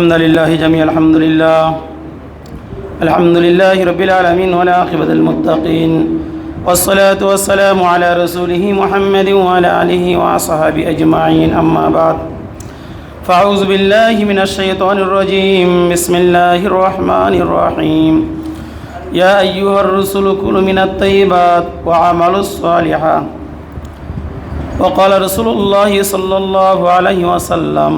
الحمد لله جميع الحمد لله. الحمد لله رب العالمين والعاقبة المتقين والصلاة والسلام على رسوله محمد وعلى آله وأصحابه أجمعين أما بعد. فأعوذ بالله من الشيطان الرجيم. بسم الله الرحمن الرحيم. يا أيها الرسل كلوا من الطيبات وعملوا الصالحات. وقال رسول الله صلى الله عليه وسلم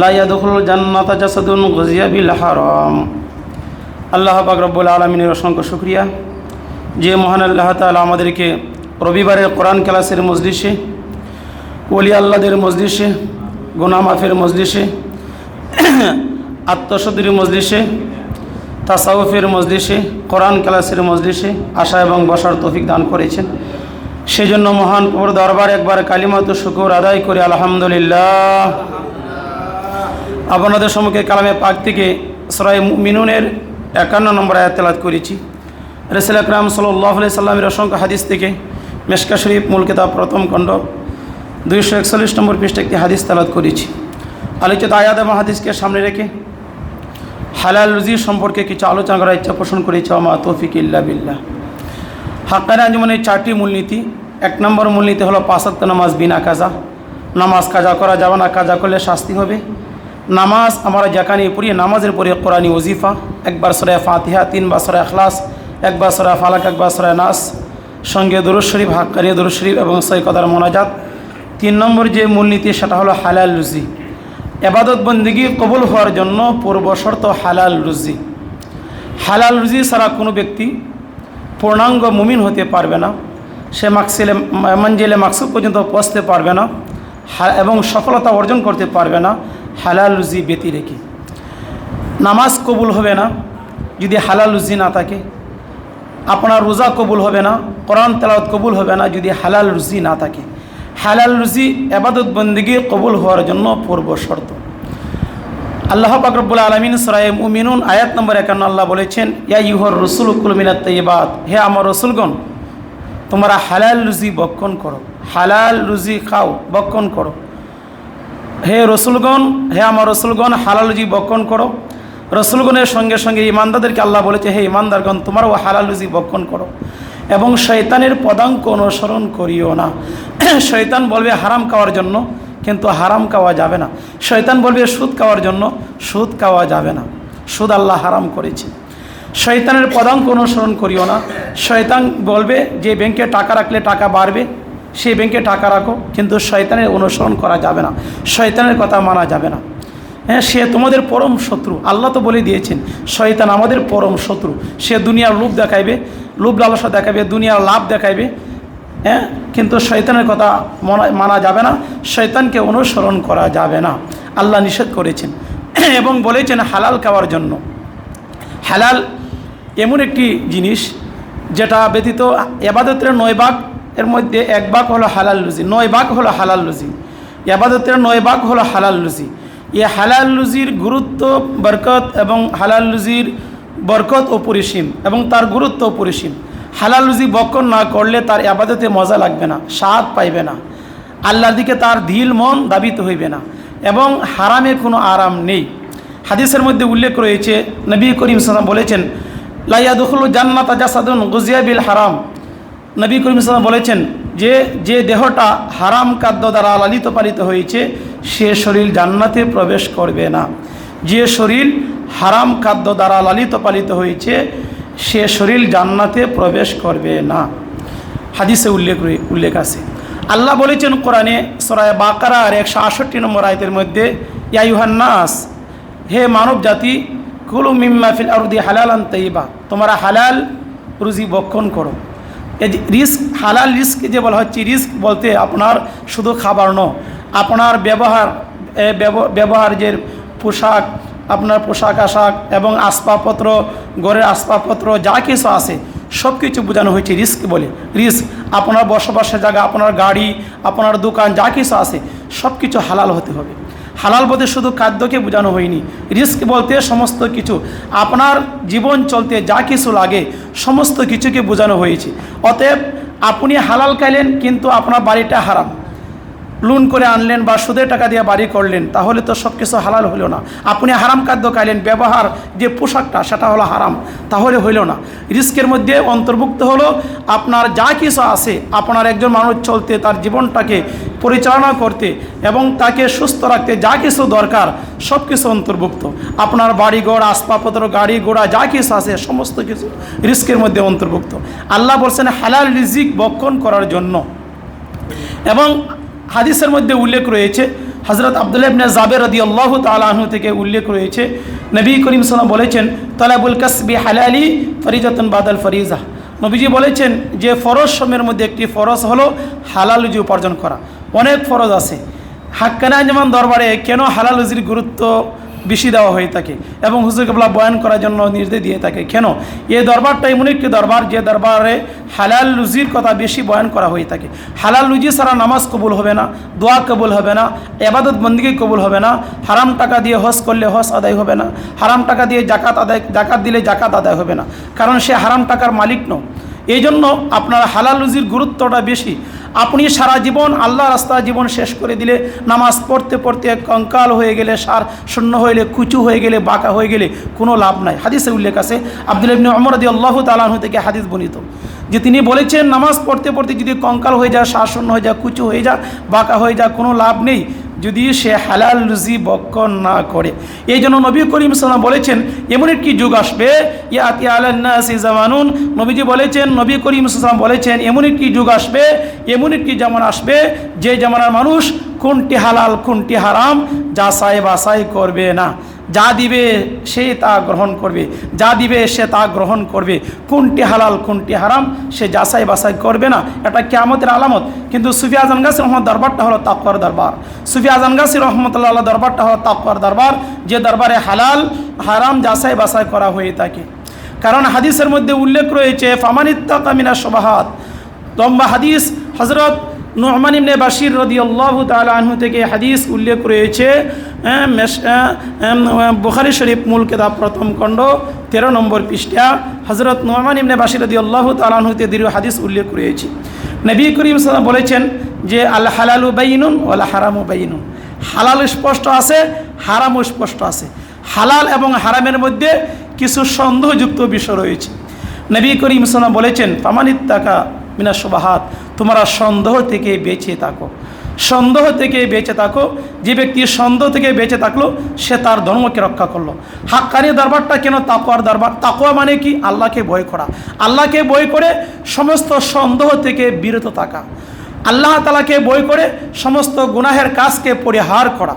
লা ইয়াদখুলুল জান্নাতা জাসাদুন বিল আল্লাহ পাক রব্বুল আলমিনের অসংখ্য শুক্রিয়া। যে মহান আল্লাহ তালা আমাদেরকে রবিবারের কোরআন ক্লাসের মজলিসে, ওলি আল্লাদের মজলিসে গোনামাফের মজলিসে আত্মসদির মজলিসে, তাসাউফের মজলিসে, কোরআন ক্লাসের মজলিসে আশা এবং বসার তফিক দান করেছেন। সেজন্য মহান পুর দরবার একবার কালিমাত শুকুর আদায় করে, আলহামদুলিল্লাহ। আপনাদের সম্মুখে কালামে পাক থেকে সরাই মিনুনের একান্ন নম্বর আয়াত তেলাত করেছি। রসুল আকরাম সাল্লাহ সাল্লামের অসংখ্য হাদিস থেকে মেশকা শরীফ মূল কিতাব প্রথম খণ্ড দুইশো একচল্লিশ নম্বর পৃষ্ঠে একটি হাদিস তেলাত করেছি। আলোচিত আয়াত এবং হাদিসকে সামনে রেখে হালাল রুজি সম্পর্কে কিছু আলোচনা করার ইচ্ছা পোষণ করেছে আমা তৌফিক ইল্লা বিল্লাহ। হাক্কার আঞ্জমানের চারটি মূলনীতি, এক নম্বর মূলনীতি হলো পাঁচাত্ত নামাজ বিনা কাজা। নামাজ কাজা করা যাবে না, কাজা করলে শাস্তি হবে। নামাজ, আমরা যেখানে পড়ি, নামাজের পরে কোরআনি ওজিফা, একবার সরায় ফাতিহা, তিনবার সরায় আখলাস একবার সরায় ফালাক, একবার সরায় নাস, সঙ্গে দরুদ শরীফ, হাক্কানি দরুদ শরীফ এবং সৈকতার মোনাজাত। তিন নম্বর যে মূলনীতি, সেটা হলো হালাল রুজি। এবাদত বন্দিগি কবুল হওয়ার জন্য পূর্ব শর্ত হালাল রুজি। হালাল রুজি ছাড়া কোনো ব্যক্তি পূর্ণাঙ্গ মুমিন হতে পারবে না। সে মাকসিলে মঞ্জিলে মাকসুদ পর্যন্ত পৌঁছতে পারবে না। এবং সফলতা অর্জন করতে পারবে না। হালাল রুজি ব্যতি রেখে। নামাজ কবুল হবে না, যদি হালাল রুজি না থাকে। আপনার রোজা কবুল হবে না, কোরআন তেলাওয়াত কবুল হবে না, যদি হালাল রুজি না থাকে। হালাল রুজি এবাদত বন্দিগি কবুল হওয়ার জন্য পূর্ব শর্ত। আল্লাহ পাকরবুল আলমিন সরাই মুমিনুন আয়াত নম্বর একান্ন আল্লাহ বলেছেন, ইয়া ইহর রসুল কুলমিনাত তৈবাদ হে আমার রসুলগণ, তোমরা হালাল রুজি বক্ষণ করো। হালাল রুজি খাও, বক্ষণ করো। হে রসুলগণ, হে আমার রসুলগণ, হালাল রুজি বক্ষণ করো। রসুলগণের সঙ্গে সঙ্গে ইমানদাদেরকে আল্লাহ বলেছে, হে ইমানদারগণ, তোমারও হালাল রুজি বক্ষণ করো এবং শয়তানের পদাঙ্ক অনুসরণ করিও না। শয়তান বলবে হারাম খাওয়ার জন্য, কিন্তু হারাম খাওয়া যাবে না। শয়তান বলবে সুদ খাওয়ার জন্য, সুদ খাওয়া যাবে না। সুদ আল্লাহ হারাম করেছে। শয়তানের পদাঙ্ক অনুসরণ করিও না। শয়তান বলবে যে ব্যাংকে টাকা রাখলে টাকা বাড়বে সেই ব্যাংকে টাকা রাখো, কিন্তু শয়তানের অনুসরণ করা যাবে না। শয়তানের কথা মানা যাবে না। হ্যাঁ সে তোমাদের পরম শত্রু। আল্লাহ তো বলে দিয়েছেন, শয়তান আমাদের পরম শত্রু। সে দুনিয়ার লোভ দেখাইবে, লোভ লালসা দেখাবে দুনিয়ার লাভ দেখাইবে। হ্যাঁ কিন্তু শয়তানের কথা মনা- যাবে না, শয়তানকে অনুসরণ করা যাবে না। আল্লাহ নিষেধ করেছেন। এবং বলেছেন হালাল খাওয়ার জন্য। হালাল এমন একটি জিনিস যেটা ব্যতীত এবাদতের নয় ভাগ এর মধ্যে এক ভাগ হলো হালাল লুজি নয় ভাগ হলো হালাল লুজি এবাদতের নয় ভাগ হলো হালাল লুজি এই হালাল লুজির গুরুত্ব, বরকত এবং হালাল লুজির বরকত অপরিসীম এবং তার গুরুত্ব অপরিসীম হালাল লুজি বক্ষণ না করলে তার আবাদতে মজা লাগবে না, স্বাদ পাইবে না। আল্লাহর দিকে তার দিল মন দাবিত হইবে না এবং হারামে কোনো আরাম নেই। হাদিসের মধ্যে উল্লেখ রয়েছে, নবী করিম সাল্লাম বলেছেন লাইয়া দখল জান্নাত জাসাদুন গুজিয়া বিল হারাম। নবী করিম সাল্লাম বলেছেন যে যে দেহটা হারাম খাদ্য দ্বারা লালিত পালিত হয়েছে, সে শরীর জান্নাতে প্রবেশ করবে না। যে শরীর হারাম খাদ্য দ্বারা লালিত পালিত হয়েছে, সে শরীর জান্নাতে প্রবেশ করবে না। হাদিসে উল্লেখ উল্লেখ আছে। আল্লাহ বলেছেন কোরআনে সরায় বাকারা আর একশো আষট্টি নম্বর আয়তের মধ্যে ইয়াইহান্নাস হে মানব জাতি কুলু মিম্মাফিল আরদি হালালান তৈবা তোমরা হালাল রুজি বক্ষণ করো। রিস্ক হালাল রিস্ক যে বলা হচ্ছে রিস্ক বলতে আপনার শুধু খাবার ন আপনার ব্যবহার ব্যবহার যে পোশাক আপনার পোশাক আশাক এবং আসবাবপত্র ঘরের আসবাবপত্র যা কিছু আছে সব কিছু বোঝানো হয়েছে রিস্ক বলে রিস্ক আপনার বসবাসের জায়গা আপনার গাড়ি আপনার দোকান যা কিছু আছে সব কিছু হালাল হতে হবে হালাল বলতে শুধু খাদ্যকে বোঝানো হয়নি, রিস্ক বলতে সমস্ত কিছু। আপনার জীবন চলতে যা কিছু লাগে, সমস্ত কিছুকে বোঝানো হয়েছে। অতএব আপনি হালাল খাইলেন, কিন্তু আপনার বাড়িটা হারাম। লোন করে আনলেন বা সুদের টাকা দিয়ে বাড়ি করলেন, তাহলে তো সব কিছু হালাল হলো না। আপনি হারাম খাদ্য খাইলেন, ব্যবহার যে পোশাকটা, সেটা হলো হারাম, তাহলে হইল না। রিস্কের মধ্যে অন্তর্ভুক্ত হলো, আপনার যা কিছু আছে, আপনার একজন মানুষ চলতে, তার জীবনটাকে পরিচালনা করতে এবং তাকে সুস্থ রাখতে যা কিছু দরকার সব কিছু অন্তর্ভুক্ত। আপনার বাড়িঘর আসবাবপত্র, গাড়ি ঘোড়া, যা কিছু আছে, সমস্ত কিছু রিস্কের মধ্যে অন্তর্ভুক্ত। আল্লাহ বলছেন, হালাল রিজিক বক্ষণ করার জন্য। এবং হাদিসের মধ্যে উল্লেখ রয়েছে হজরত আবদুল্লাহ জাবের রদি আল্লাহ তালাহু থেকে উল্লেখ রয়েছে, নবী করিম সাল্লাম বলেছেন, তলাবুল কাসবি হালালি ফরিজাতন বাদাল ফরিজা। নবীজি বলেছেন যে ফরজ সময়ের মধ্যে একটি ফরজ হলো হালাল রুজি উপার্জন করা। অনেক ফরজ আছে। হাক্কানা যেমন দরবারে কেন হালাল রুজির গুরুত্ব বেশি দেওয়া হয়ে থাকে এবং হুজুর কেবলা বয়ান করার জন্য নির্দেশ দিয়ে থাকে। কেন? এই দরবারটা এমন একটি দরবার, যে দরবারে হালাল লুজির কথা বেশি বয়ান করা হয়ে থাকে। হালাল লুজি ছাড়া নামাজ কবুল হবে না, দোয়া কবুল হবে না, এবাদত বন্দিকে কবুল হবে না, হারাম টাকা দিয়ে হজ করলে হজ আদায় হবে না, হারাম টাকা দিয়ে জাকাত আদায়, জাকাত দিলে জাকাত আদায় হবে না। কারণ সে হারাম টাকার মালিক ন এই জন্য আপনার হালাল রুজির গুরুত্বটা বেশি। আপনি সারা জীবন আল্লাহ রাস্তা জীবন শেষ করে দিলে, নামাজ পড়তে পড়তে কঙ্কাল হয়ে গেলে, সার শূন্য হইলে, কুচু হয়ে গেলে, বাঁকা হয়ে গেলে কোনো লাভ নাই। হাদিসের উল্লেখ আছে, আব্দুল ইবনে অমর আদি আল্লাহ তালাহ থেকে হাদিস বনিত যে তিনি বলেছেন, নামাজ পড়তে পড়তে যদি কঙ্কাল হয়ে যায় শূন্য হয়ে যায়, কুচু হয়ে যায়, বাঁকা হয়ে যায়, কোনো লাভ নেই। যদি সে হালাল রুজি বক্ষণ না করে। এই জন্য নবী করিম সাল্লাম বলেছেন, এমন একটি যুগ আসবে, ইয়াতি আলান্নাসি জামানুন। নবীজি বলেছেন, নবী করিম সাল্লাম বলেছেন, এমন একটি যুগ আসবে, এমন একটি জামান আসবে, যে জামানার মানুষ কোনটি হালাল, কোনটি হারাম যাচাই বাছাই করবে না। যা দিবে সে তা গ্রহণ করবে, যা দিবে সে তা গ্রহণ করবে। কোনটি হালাল, কোনটি হারাম, সে যাচাই বাছাই করবে না, এটা কেয়ামতের আলামত। কিন্তু সুফি আজান গাছি রহমত দরবারটা হলো তাকুয়ার দরবার। সুফি আজান গাছি রহমতুল্লাহ দরবারটা হলো তাকুয়ার দরবার, যে দরবারে হালাল, হারাম যাচাই বাছাই করা হয়ে থাকে। কারণ হাদিসের মধ্যে উল্লেখ রয়েছে ফামানিত্তা কামিনা সবাহাত লম্বা হাদিস হজরত নোহমান ইবনে বাশির রদি আল্লাহ আনহু থেকে হাদিস উল্লেখ রয়েছে বুখারি শরীফ মূল কেতাব প্রথম খণ্ড, তেরো নম্বর পৃষ্ঠা হজরত নোহমান ইবনে বাশির রদি আল্লাহ তালাহুতে দীর্ঘ হাদিস উল্লেখ রয়েছে। নবী করিম সাল্লাম বলেছেন যে আল্লাহ হালালু বাইনুন ওলা হারামু বাইনুন। হালাল স্পষ্ট আছে, হারামও স্পষ্ট আছে। হালাল এবং হারামের মধ্যে কিছু সন্দেহযুক্ত বিষয় রয়েছে। নবী করিম সাল্লাম বলেছেন পামানিত টাকা মিনা সুবাহাত তোমরা সন্দেহ থেকে বেঁচে থাকো। সন্দেহ থেকে বেঁচে থাকো, যে ব্যক্তি সন্দেহ থেকে বেঁচে থাকল, সে তার ধর্মকে রক্ষা করল। হাক্কানি দরবারটা কেন তাকোয়ার দরবার? তাকোয়া মানে কি? আল্লাহকে ভয় করা। আল্লাহকে বই করে সমস্ত সন্দেহ থেকে বিরত থাকা। আল্লাহ তালাকে বই করে সমস্ত গুনাহের কাজকে পরিহার করা।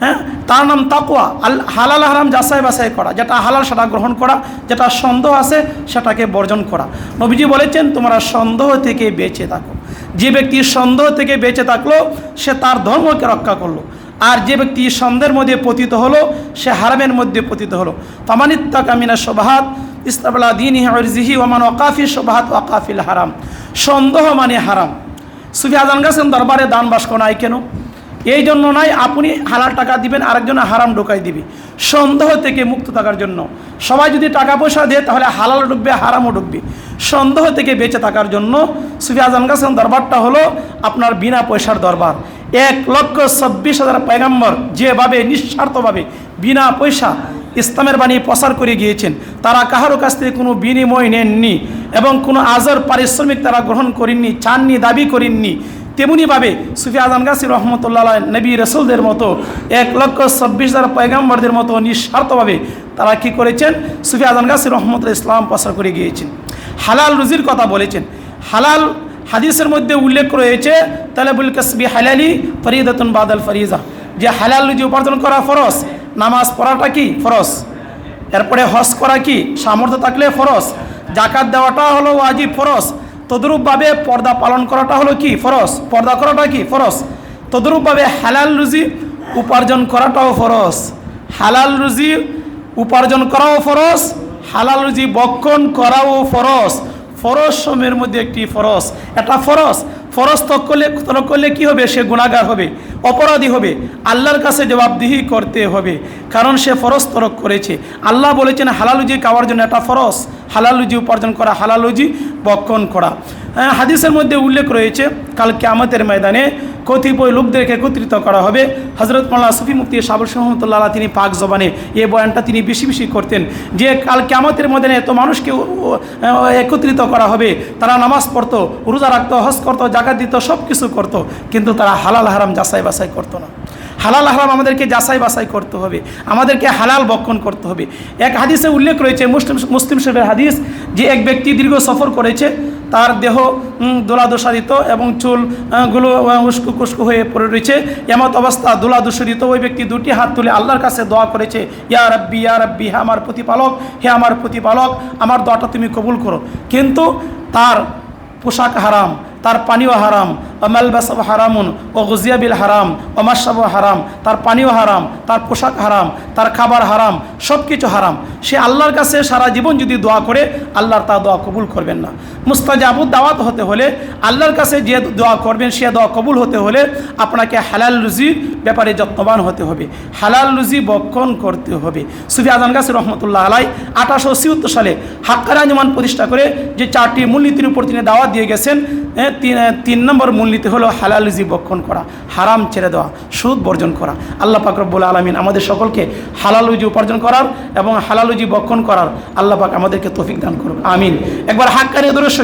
হ্যাঁ? তার নাম তাকুয়া আল হালাল হারাম যাচাই বাছাই করা। যেটা হালাল সেটা গ্রহণ করা, যেটা সন্দেহ আছে সেটাকে বর্জন করা। নবীজি বলেছেন, তোমরা সন্দেহ থেকে বেঁচে থাকো। যে ব্যক্তি সন্দেহ থেকে বেঁচে থাকল, সে তার ধর্মকে রক্ষা করল। আর যে ব্যক্তি সন্দেহের মধ্যে পতিত হলো, সে হারামের মধ্যে পতিত হলো। তামানিত্তা কামিনা সোবাহাত ইস্তাবলা দিন জিহি ওমান ওকাফি সোবাহাত ওয়াকাফিল হারাম। সন্দেহ মানে হারাম। সুফি আজান দরবারে দান বাস নাই কেন? এই জন্য নাই আপনি হালাল টাকা দিবেন, আরেকজনে হারাম ঢোকাই দিবে। সন্দেহ থেকে মুক্ত থাকার জন্য। সবাই যদি টাকা পয়সা দেয়, তাহলে হালাল ঢুকবে, হারামও ঢুকবে। সন্দেহ থেকে বেঁচে থাকার জন্য সুফি আজান গাছেন দরবারটা হলো আপনার বিনা পয়সার দরবার। এক লক্ষ চব্বিশ হাজার পয়গাম্বর যেভাবে নিঃস্বার্থভাবে বিনা পয়সা ইসলামের বাণী প্রচার করে গিয়েছেন, তারা কাহারও কাছ থেকে কোনো বিনিময় নেননি এবং কোনো আজর পারিশ্রমিক তারা গ্রহণ করেননি, চাননি, দাবি করেননি। তেমনিভাবে সুফি আজম গাছি রহমতুল্লাহ নবী রসুলদের মতো এক লক্ষ চব্বিশ হাজার পয়গাম্বরদের মতো নিঃস্বার্থভাবে তারা কি করেছেন? সুফি আজম গাছি রহমতুল্লাহ ইসলাম প্রচার করে গিয়েছেন। হালাল রুজির কথা বলেছেন। হালাল হাদিসের মধ্যে উল্লেখ রয়েছে, তালেবুল কসবি হালালি ফরিদাতুন বাদাল ফরিজা। যে হালাল রুজি উপার্জন করা ফরস নামাজ পড়াটা কি ফরস এরপরে হজ করা কি? সামর্থ্য থাকলে ফরস জাকাত দেওয়াটা হলো ওয়াজিব ফরস তদরূপভাবে পর্দা পালন করাটা হলো কি? ফরস পর্দা করাটা কি? ফরস তদরূপভাবে হালাল রুজি উপার্জন করাটাও ফরস হালাল রুজি উপার্জন করাও ফরস হালাল রুজি বক্ষণ করাও ফরস ফরস সময়ের মধ্যে একটি ফরস এটা ফরজ। ফরজ তক করলে তরক করলে কী হবে? সে গুণাগার হবে, অপরাধী হবে। আল্লাহর কাছে জবাবদিহি করতে হবে। কারণ সে ফরজ তরক করেছে। আল্লাহ বলেছেন হালালুজি খাওয়ার জন্য এটা ফরজ। হালালুজি উপার্জন করা হালালুজি বক্ষণ করা। হাদিসের মধ্যে উল্লেখ রয়েছে, কাল কেয়ামতের ময়দানে কতিপয় লোকদেরকে একত্রিত করা হবে। হজরত মোল্লা সুফি মুক্তি সাবর রহমতুল্লাহ তিনি পাক জবানে এই বয়ানটা তিনি বেশি বেশি করতেন যে, কাল কেয়ামতের ময়দানে এত মানুষকে একত্রিত করা হবে। তারা নামাজ পড়তো, রোজা রাখতো, হজ করতো, জাকাত দিত সব কিছু করতো, কিন্তু তারা হালাল হারাম যাচাই বাছাই করতো না। হালাল হারাম আমাদেরকে যাচাই বাছাই করতে হবে, আমাদেরকে হালাল বক্ষণ করতে হবে। এক হাদিসে উল্লেখ রয়েছে, মুসলিম মুসলিম শরীফের হাদিস যে, এক ব্যক্তি দীর্ঘ সফর করেছে তার দেহ দোলাদোষারিত এবং চুলগুলো গুলো উস্কু কুস্কু হয়ে পড়ে রয়েছে। এমত অবস্থা দোলাদোষারিত ওই ব্যক্তি দুটি হাত তুলে আল্লাহর কাছে দোয়া করেছে, ইয়া রব্বি ইয়া রব্বি, হে আমার প্রতিপালক, হে আমার প্রতিপালক, আমার দোয়াটা তুমি কবুল করো। কিন্তু তার পোশাক হারাম। তার পানীয় হারাম। অমালবাসব হারামুন, ও গুজিয়াবিল হারাম অমাসাব হারাম। তার পানীয় হারাম, তার পোশাক হারাম, তার খাবার হারাম সব কিছু হারাম। সে আল্লাহর কাছে সারা জীবন যদি দোয়া করে, আল্লাহর তা দোয়া কবুল করবেন না। মুস্তাজাবুদ দাওয়াত হতে হলে আল্লাহর কাছে যে দোয়া করবেন, সে দোয়া কবুল হতে হলে আপনাকে হালাল রুজির ব্যাপারে যত্নবান হতে হবে। হালাল রুজি বক্ষণ করতে হবে। সুফি আজান গাছ রহমতুল্লাহ আলাই আঠারোশো ছিয়াত্তর সালে হাক্কার আঞ্জমান প্রতিষ্ঠা করে যে চারটি মূলনীতির উপর তিনি দাওয়াত দিয়ে গেছেন তিন তিন নম্বর মূলনীতি হলো হালাল রুজি বক্ষণ করা, হারাম ছেড়ে দেওয়া, সুদ বর্জন করা। আল্লাহ পাক আলমিন আমাদের সকলকে হালাল রুজি উপার্জন করার এবং হালাল রুজি বক্ষণ করার আল্লাহ পাক আমাদেরকে তফিক দান করুন আমিন। একবার হাক্কারি দূরের